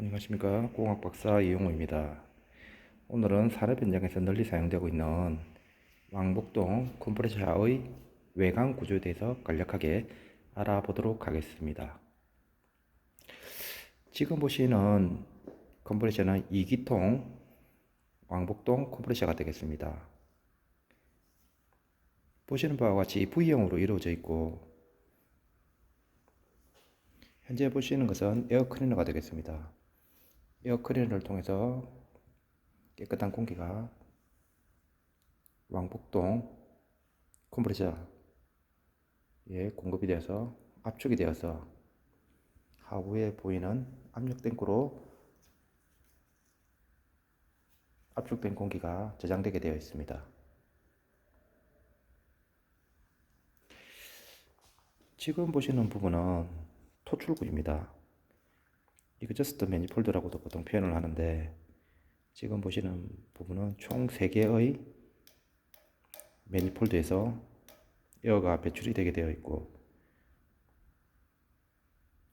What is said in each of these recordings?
안녕하십니까 공학 박사 이용호입니다. 오늘은 산업 현장에서 널리 사용되고 있는 왕복동 컴프레셔의 외관 구조에 대해서 간략하게 알아보도록 하겠습니다. 지금 보시는 컴프레셔는 2기통 왕복동 컴프레셔가 되겠습니다. 보시는 바와 같이 V형으로 이루어져 있고 현재 보시는 것은 에어 클리너가 되겠습니다. 에어 클리너를 통해서 깨끗한 공기가 왕복동 컴프레셔에 공급이 되어서 압축이 되어서 하부에 보이는 압력 탱크로 압축된 공기가 저장되게 되어 있습니다. 지금 보시는 부분은 토출구입니다. 이거 저스트 매니폴드라고도 보통 표현을 하는데 지금 보시는 부분은 총 3개의 매니폴드에서 에어가 배출이 되게 되어 있고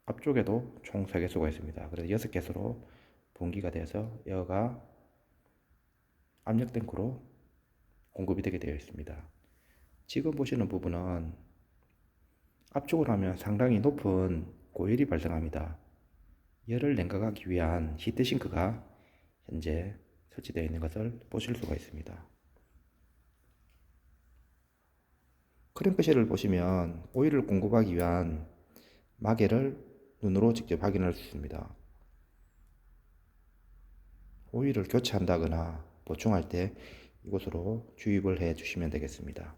앞쪽에도 총 3개수가 있습니다. 그래서 6개수로 분기가 되어서 에어가 압력 탱크로 공급이 되게 되어 있습니다. 지금 보시는 부분은 앞쪽으로 하면 상당히 높은 고열이 발생합니다. 열을 냉각하기 위한 히트싱크가 현재 설치되어 있는 것을 보실 수가 있습니다. 크랭크실을 보시면 오일을 공급하기 위한 마개를 눈으로 직접 확인할 수 있습니다. 오일을 교체한다거나 보충할 때 이곳으로 주입을 해 주시면 되겠습니다.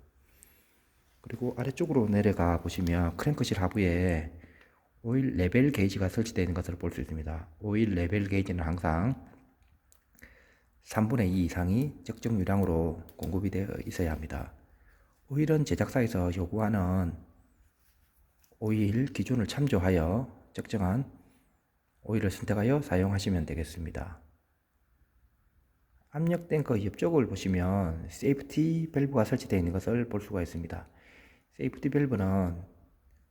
그리고 아래쪽으로 내려가 보시면 크랭크실 하부에 오일 레벨 게이지가 설치되어 있는 것을 볼 수 있습니다. 오일 레벨 게이지는 항상 3분의 2 이상이 적정 유량으로 공급이 되어 있어야 합니다. 오일은 제작사에서 요구하는 오일 기준을 참조하여 적정한 오일을 선택하여 사용하시면 되겠습니다. 압력 탱크 옆쪽을 보시면 세이프티 밸브가 설치되어 있는 것을 볼 수가 있습니다. 세이프티 밸브는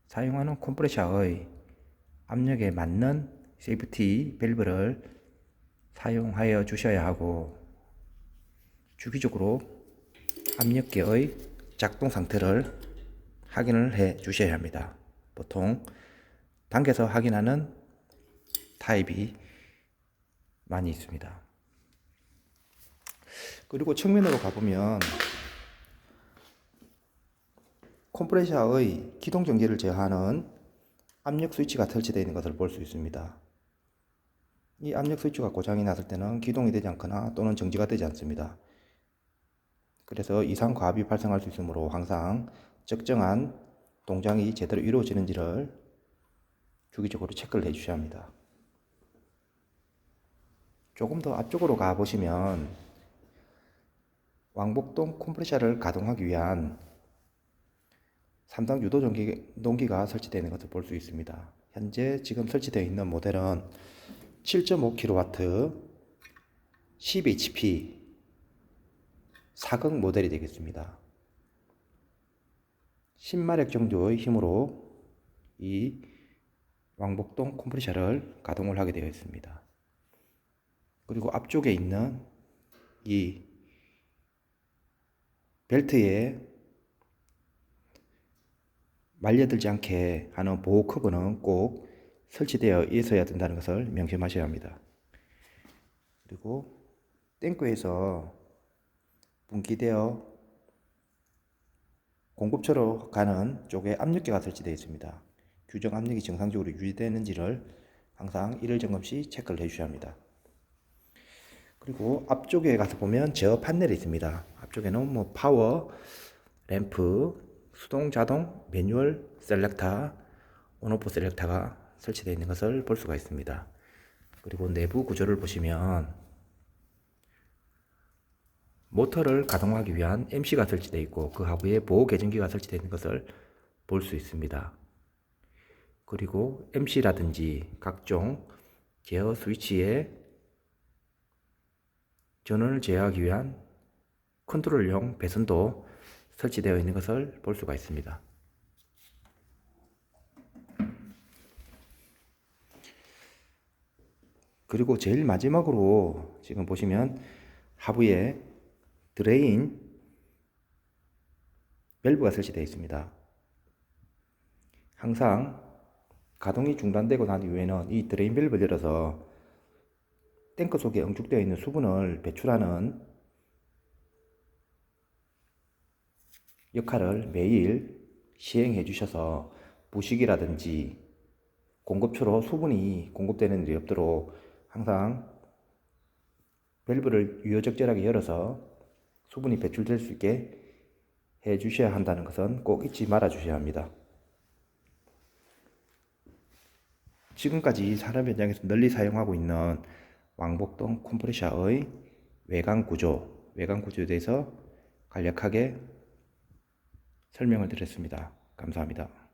사용하는 컴프레셔의 압력에 맞는 세이프티 밸브를 사용하여 주셔야 하고 주기적으로 압력계의 작동 상태를 확인을 해 주셔야 합니다. 보통 당겨서 확인하는 타입이 많이 있습니다. 그리고 측면으로 가보면 컴프레셔의 기동 전기를 제어하는 압력 스위치가 설치되어 있는 것을 볼 수 있습니다. 이 압력 스위치가 고장이 났을 때는 기동이 되지 않거나 또는 정지가 되지 않습니다. 그래서 이상 과압이 발생할 수 있으므로 항상 적정한 동작이 제대로 이루어지는지를 주기적으로 체크를 해 주셔야 합니다. 조금 더 앞쪽으로 가 보시면 왕복동 컴프레셔를 가동하기 위한 3단 유도 전기, 동기가 설치되어 있는 것을 볼 수 있습니다. 현재 지금 설치되어 있는 모델은 7.5kW 10HP 4극 모델이 되겠습니다. 10마력 정도의 힘으로 이 왕복동 컴프레셔를 가동을 하게 되어 있습니다. 그리고 앞쪽에 있는 이 벨트에 말려들지 않게 하는 보호 커브는 꼭 설치되어 있어야 된다는 것을 명심하셔야 합니다. 그리고 탱크에서 분기되어 공급처로 가는 쪽에 압력계가 설치되어 있습니다. 규정 압력이 정상적으로 유지되는지를 항상 1일 점검 시 체크를 해주셔야 합니다. 그리고 앞쪽에 가서 보면 제어 판넬이 있습니다. 앞쪽에는 뭐 파워, 램프, 수동 자동 매뉴얼 셀렉터, 온오프 셀렉터가 설치되어 있는 것을 볼 수가 있습니다. 그리고 내부 구조를 보시면 모터를 가동하기 위한 MC가 설치되어 있고 그 하부에 보호 계전기가 설치되어 있는 것을 볼 수 있습니다. 그리고 MC라든지 각종 제어 스위치에 전원을 제어하기 위한 컨트롤용 배선도 설치되어 있는 것을 볼 수가 있습니다. 그리고 제일 마지막으로 지금 보시면 하부에 드레인 밸브가 설치되어 있습니다. 항상 가동이 중단되고 난 이후에는 이 드레인 밸브를 열어서 탱크 속에 응축되어 있는 수분을 배출하는 역할을 매일 시행해 주셔서 부식이라든지 공급처로 수분이 공급되는 일이 없도록 항상 밸브를 유효적절하게 열어서 수분이 배출될 수 있게 해 주셔야 한다는 것은 꼭 잊지 말아 주셔야 합니다. 지금까지 산업 현장에서 널리 사용하고 있는 왕복동 컴프레셔의 외관 구조, 외관 구조에 대해서 간략하게 설명을 드렸습니다. 감사합니다.